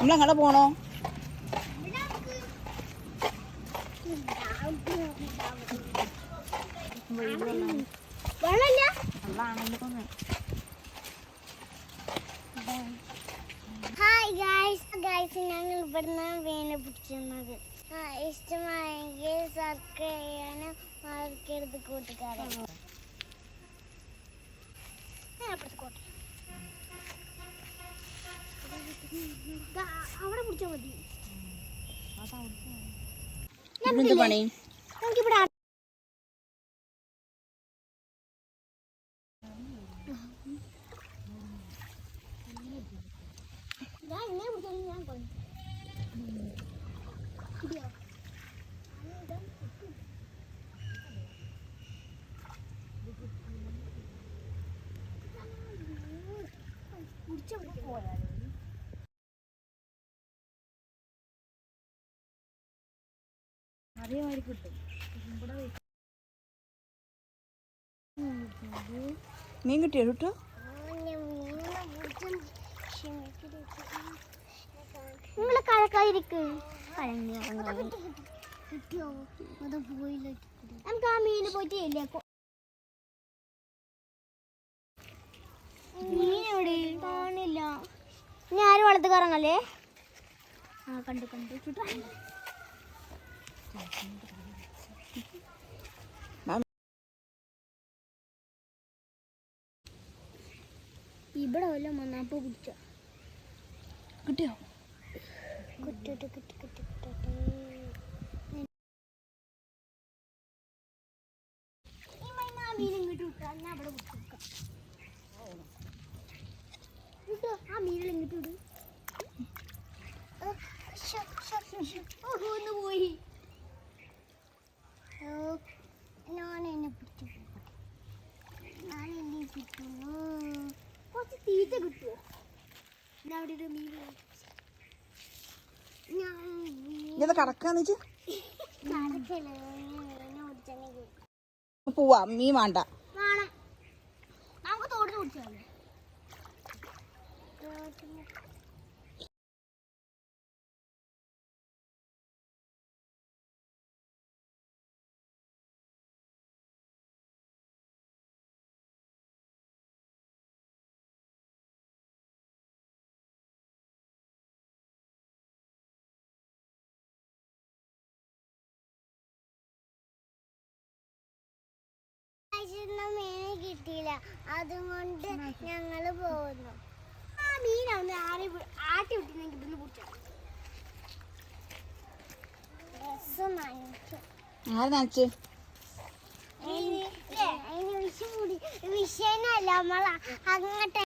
നമ്മളെങ്ങടെ പോണോ? വെള്ളമില്ല. Hi guys guys ഞങ്ങൾ ഇവിടുന്ന് വീണ് പിടിക്കുന്നത്. ഇഷ്ടമായെങ്കിൽ സബ്സ്ക്രൈബ് ചെയ്യാനും മറക്കരുത് കൂട്ടുകാരെ. അപ്പുറത്ത് കോട്ടെ. അവിടെ പിടിച്ചാൽ മതി. നമുക്കിവിടെ ഞാൻ ഇങ്ങനെ പിടിച്ചാലും ഞാൻ. അതേമാതിരി കിട്ടും മീൻ കിട്ടിയോ കിട്ടോ നിങ്ങൾ കഴക്കായിരിക്ക് കിട്ടിയോ? അത് പോയില്ല? നമുക്ക് ആ മീൻ പോയിട്ട് ഇല്ലേ മീനെവിടെ കാണില്ല ഇനി ആരും വളർത്ത് കറങ്ങല്ലേ? ആ കണ്ടു കണ്ടു. ചുട്ടാ. ഇവിടെ വല്ല മണ്ണാപ്പ് പിടിച്ച? കിട്ടിയോ? കിട്ടിട്ട് കിട്ടി കിട്ടി കിട്ടട്ടെ ആ മീനിൽ ഇങ്ങോട്ട് വിട്. തീറ്റ കിട്ടുമോ ഞാൻ അവിടെ ഒരു മീൻ ഞാൻ കടക്കാന്ന് വെച്ച്. പോവാ മീൻ വേണ്ട. നമുക്ക് നമുക്ക് തോടിന് പിടിച്ചാലേ മീനെ കിട്ടിയില്ല. അതുകൊണ്ട് ഞങ്ങൾ പോകുന്നു. ആ മീനാണ് ആരെ ആട്ടി വിട്ടിരുന്നെങ്കിൽ ഇവിടുന്ന് പിടിച്ചോ. രസം നനച്ചു. ആര് നനച്ച്? അതിന് വിഷയനല്ല നമ്മൾ അങ്ങോട്ട്